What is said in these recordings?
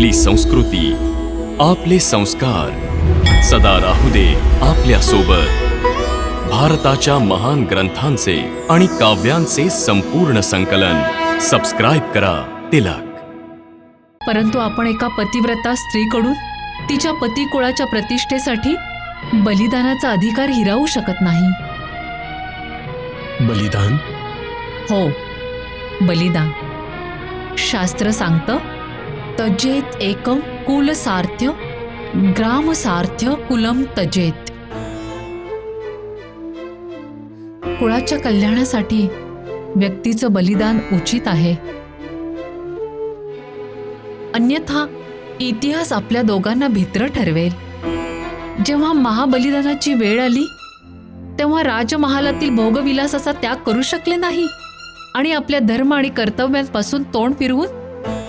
आपली संस्कृती आपले संस्कार. सदा राहू दे आपल्यासोबत भारताच्या महान ग्रंथांचे आणि काव्यांचे संपूर्ण संकलन. सबस्क्राईब करा तिलक. परंतु आपण एका पतिव्रता स्त्रीकडून तिच्या पतिकुळाच्या प्रतिष्ठेसाठी बलिदानाचा अधिकार हिरावू शकत नाही. बलिदान? हो बलिदान. शास्त्र सांगतं तजेत एकम कुल सार्थ्य ग्राम सार्थ्य कुलम तजेत. कुळाच्या कल्याणासाठी व्यक्तीचं बलिदान उचित आहे. अन्यथा इतिहास आपल्या दोघांना भित्र ठरवेल. जेव्हा महाबलिदानाची वेळ आली तेव्हा राजमहालातील भोगविलासाचा त्याग करू शकले नाही आणि आपल्या धर्म आणि कर्तव्यांपासून तोंड फिरवून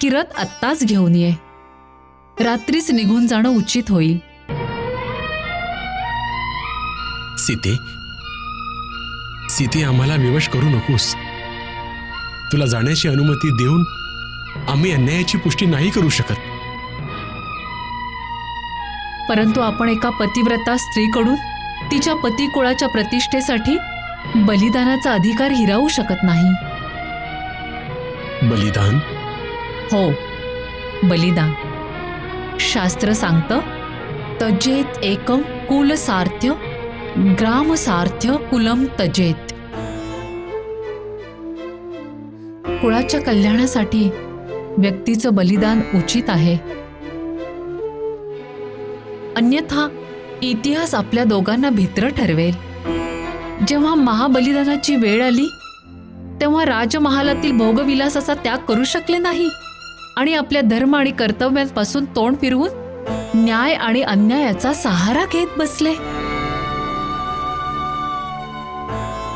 की रथ आत्ताच घेऊन ये. रात्रीच निघून जाणं उचित होईल. सीते सीते आम्हाला विवश करू नकोस. तुला जाण्याची अनुमती देऊन आम्ही अन्यायाची पुष्टी नाही करू शकत. परंतु आपण एका पतिव्रता स्त्रीकडून तिच्या पतिकुळाच्या प्रतिष्ठेसाठी बलिदानाचा अधिकार हिरावू शकत नाही. बलिदान? हो. बलिदान. शास्त्र सांगतं तजेत एकम कुल सार्थ ग्राम सार्थ कुलम तजेत. कुळाच्या कल्याणासाठी व्यक्तीचं बलिदान उचित आहे. अन्यथा इतिहास आपल्या दोघांना भित्र ठरवेल. जेव्हा महाबलिदानाची वेळ आली तेव्हा राजमहालातील भोगविलासाचा त्याग करू शकले नाही. आणि आपल्या धर्म आणि कर्तव्यांपासून तोंड फिरवून न्याय आणि अन्यायाचा सहारा घेत बसले.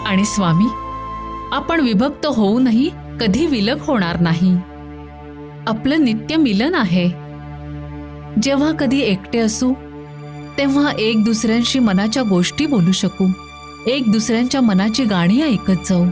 आणि स्वामी आपण विभक्त होऊनही कधी विलग होणार नाही. आपलं नित्य मिलन आहे. जेव्हा कधी एकटे असू तेव्हा एक दुसऱ्यांशी मनाच्या गोष्टी बोलू शकू. एक दुसऱ्यांच्या मनाची गाणी ऐकत जाऊ.